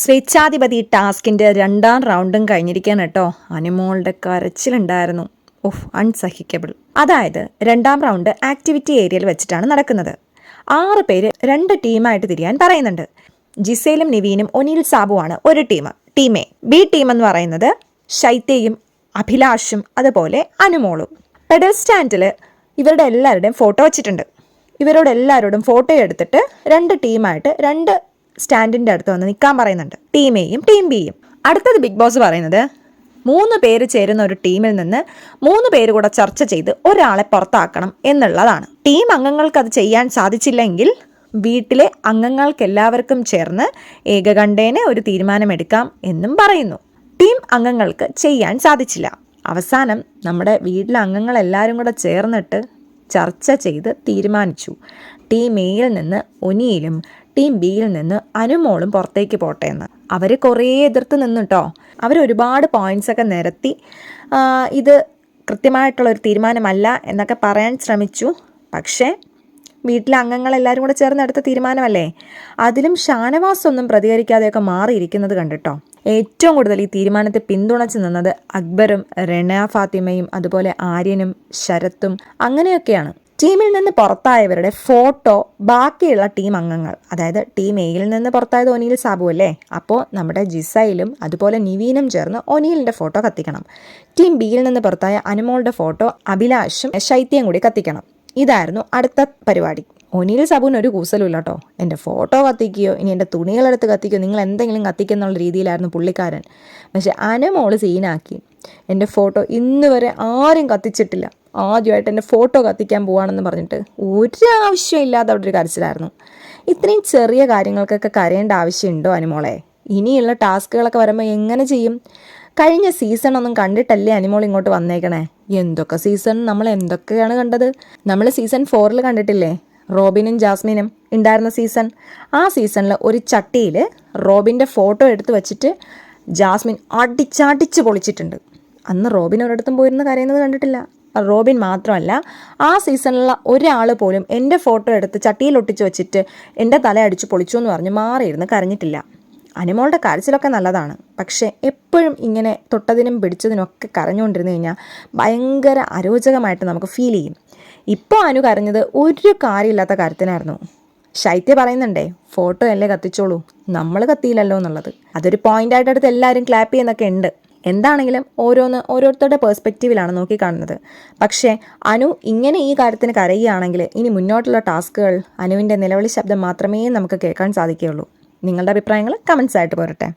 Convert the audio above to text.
സ്വേച്ഛാധിപതി ടാസ്കിന്റെ രണ്ടാം റൗണ്ടും കഴിഞ്ഞിരിക്കുകയാണ് കേട്ടോ. അനുമോളുടെ കരച്ചിലുണ്ടായിരുന്നു. ഓഫ് അൺസഹിക്കബിൾ. അതായത് രണ്ടാം റൗണ്ട് ആക്ടിവിറ്റി ഏരിയയിൽ വെച്ചിട്ടാണ് നടക്കുന്നത്. ആറ് പേര് രണ്ട് ടീമായിട്ട് തിരിയാൻ പറയുന്നുണ്ട്. ജിസേലും നിവീനും ഒനിൽ സാബുവാണ് ഒരു team. Team A. B team എന്ന് പറയുന്നത് ശൈത്യയും അഭിലാഷും അതുപോലെ അനുമോളും. പെഡൽ സ്റ്റാൻഡിൽ ഇവരുടെ എല്ലാവരുടെയും ഫോട്ടോ വെച്ചിട്ടുണ്ട്. ഇവരോട് എല്ലാവരോടും ഫോട്ടോ എടുത്തിട്ട് രണ്ട് ടീമായിട്ട് രണ്ട് സ്റ്റാൻഡിന്റെ അടുത്ത് വന്ന് നിൽക്കാൻ പറയുന്നുണ്ട്. ടീം എയും ടീം ബിയും അടുത്തത് ബിഗ് ബോസ് പറയുന്നത് മൂന്ന് പേര് ചേരുന്ന ഒരു ടീമിൽ നിന്ന് മൂന്ന് പേര് കൂടെ ചർച്ച ചെയ്ത് ഒരാളെ പുറത്താക്കണം എന്നുള്ളതാണ്. ടീം അംഗങ്ങൾക്ക് അത് ചെയ്യാൻ സാധിച്ചില്ലെങ്കിൽ വീട്ടിലെ അംഗങ്ങൾക്ക് എല്ലാവർക്കും ചേർന്ന് ഏകകണ്ഠേന ഒരു തീരുമാനമെടുക്കാം എന്നും പറയുന്നു. ടീം അംഗങ്ങൾക്ക് ചെയ്യാൻ സാധിച്ചില്ല. അവസാനം നമ്മുടെ വീട്ടിലെ അംഗങ്ങൾ എല്ലാവരും കൂടെ ചേർന്നിട്ട് ചർച്ച ചെയ്ത് തീരുമാനിച്ചു. ടീം എയിൽ നിന്ന് ഒനിയിലും ടീം ബിയിൽ നിന്ന് അനുമോളും പുറത്തേക്ക് പോട്ടെ എന്ന്. അവർ കുറേ എതിർത്ത് നിന്നു കേട്ടോ അവർ ഒരുപാട് പോയിന്റ്സ് ഒക്കെ നിരത്തി. ഇത് കൃത്യമായിട്ടുള്ള ഒരു തീരുമാനമല്ല എന്നൊക്കെ പറയാൻ ശ്രമിച്ചു. പക്ഷേ വീട്ടിലെ അംഗങ്ങളെല്ലാവരും കൂടെ ചേർന്ന് എടുത്ത തീരുമാനമല്ലേ? അതിലും ഷാനവാസ് ഒന്നും പ്രതികരിക്കാതെയൊക്കെ മാറിയിരിക്കുന്നത് കണ്ടിട്ടോ? ഏറ്റവും കൂടുതൽ ഈ തീരുമാനത്തെ പിന്തുണച്ച് നിന്നത് അക്ബറും റെന ഫാത്തിമയും അതുപോലെ ആര്യനും ശരത്തും അങ്ങനെയൊക്കെയാണ്. ടീമിൽ നിന്ന് പുറത്തായവരുടെ ഫോട്ടോ ബാക്കിയുള്ള ടീം അംഗങ്ങൾ അതായത് ടീം എയിൽ നിന്ന് പുറത്തായത് ഒനീൽ സാബു അല്ലേ? അപ്പോൾ നമ്മുടെ ജിസയിലും അതുപോലെ നിവീനും ചേർന്ന് ഒനീലിന്റെ ഫോട്ടോ കത്തിക്കണം. ടീം ബിയിൽ നിന്ന് പുറത്തായ അനുമോളുടെ ഫോട്ടോ അഭിലാഷും ശൈത്യം കൂടി കത്തിക്കണം. ഇതായിരുന്നു അടുത്ത പരിപാടി. ഒനിയിൽ സബുവിന് ഒരു കൂസലുമില്ല കേട്ടോ എന്റെ ഫോട്ടോ കത്തിക്കുകയോ ഇനി എന്റെ തുണികളെടുത്ത് കത്തിക്കുകയോ നിങ്ങൾ എന്തെങ്കിലും കത്തിക്കുന്നുള്ള രീതിയിലായിരുന്നു പുള്ളിക്കാരൻ. പക്ഷെ അനമോൾ സീനാക്കി. എന്റെ ഫോട്ടോ ഇന്ന് വരെ ആരും കത്തിച്ചിട്ടില്ല. ആദ്യമായിട്ട് എന്റെ ഫോട്ടോ കത്തിക്കാൻ പോവാണെന്ന് പറഞ്ഞിട്ട് ഒരു ആവശ്യമില്ലാതെ അവിടെ ഒരു കരച്ചിലായിരുന്നു. ഇത്രയും ചെറിയ കാര്യങ്ങൾക്കൊക്കെ കരയേണ്ട ആവശ്യമുണ്ടോ അനിമോളെ ഇനിയുള്ള ടാസ്കുകളൊക്കെ വരുമ്പോൾ എങ്ങനെ ചെയ്യും? കഴിഞ്ഞ സീസൺ ഒന്നും കണ്ടിട്ടല്ലേ അനിമോൾ ഇങ്ങോട്ട് വന്നേക്കണേ? എന്തൊക്കെ സീസൺ നമ്മൾ എന്തൊക്കെയാണ് കണ്ടത്? നമ്മൾ സീസൺ ഫോറിൽ കണ്ടിട്ടില്ലേ? റോബിനും ജാസ്മിനും ഉണ്ടായിരുന്ന സീസൺ ആ സീസണിൽ ഒരു ചട്ടിയിൽ റോബിന്റെ ഫോട്ടോ എടുത്ത് വെച്ചിട്ട് ജാസ്മിൻ അടിച്ചടിച്ച് പൊളിച്ചിട്ടുണ്ട്. അന്ന് റോബിൻ ഒരിടത്തും പോയിരുന്ന കരയുന്നത് കണ്ടിട്ടില്ല. റോബിൻ മാത്രമല്ല ആ സീസണിലുള്ള ഒരാൾ പോലും എന്റെ ഫോട്ടോ എടുത്ത് ചട്ടിയിൽ ഒട്ടിച്ച് വെച്ചിട്ട് എന്റെ തല അടിച്ച് പൊളിച്ചു എന്ന് പറഞ്ഞ് മാറിയിരുന്ന് കരഞ്ഞിട്ടില്ല. അനിമോളുടെ കരച്ചിലൊക്കെ നല്ലതാണ്. പക്ഷേ എപ്പോഴും ഇങ്ങനെ തൊട്ടതിനും പിടിച്ചതിനും ഒക്കെ കരഞ്ഞുകൊണ്ടിരുന്നു കഴിഞ്ഞാൽ ഭയങ്കര അരോചകമായിട്ട് നമുക്ക് ഫീൽ ചെയ്യും. ഇപ്പോൾ അനു കരഞ്ഞത് ഒരു കാര്യമില്ലാത്ത കാര്യത്തിനായിരുന്നു. ശൈത്യ പറയുന്നുണ്ടേ ഫോട്ടോ അല്ലേ കത്തിച്ചോളൂ. നമ്മൾ കത്തിയില്ലല്ലോ എന്നുള്ളത്. അതൊരു പോയിന്റ് ആയിട്ട് അടുത്ത് എല്ലാവരും ക്ലാപ്പ് ചെയ്യുന്നൊക്കെ ഉണ്ട്. എന്താണെങ്കിലും ഓരോന്ന് ഓരോരുത്തരുടെ പേഴ്സ്പെക്റ്റീവിലാണ് നോക്കിക്കാണുന്നത് പക്ഷേ അനു ഇങ്ങനെ ഈ കാര്യത്തിന് കരയുകയാണെങ്കിൽ ഇനി മുന്നോട്ടുള്ള ടാസ്കുകൾ അനുവിന്റെ നിലവിളി ശബ്ദം മാത്രമേ നമുക്ക് കേൾക്കാൻ സാധിക്കുകയുള്ളൂ. നിങ്ങളുടെ അഭിപ്രായങ്ങൾ കമൻസ് ആയിട്ട് പോരട്ടെ.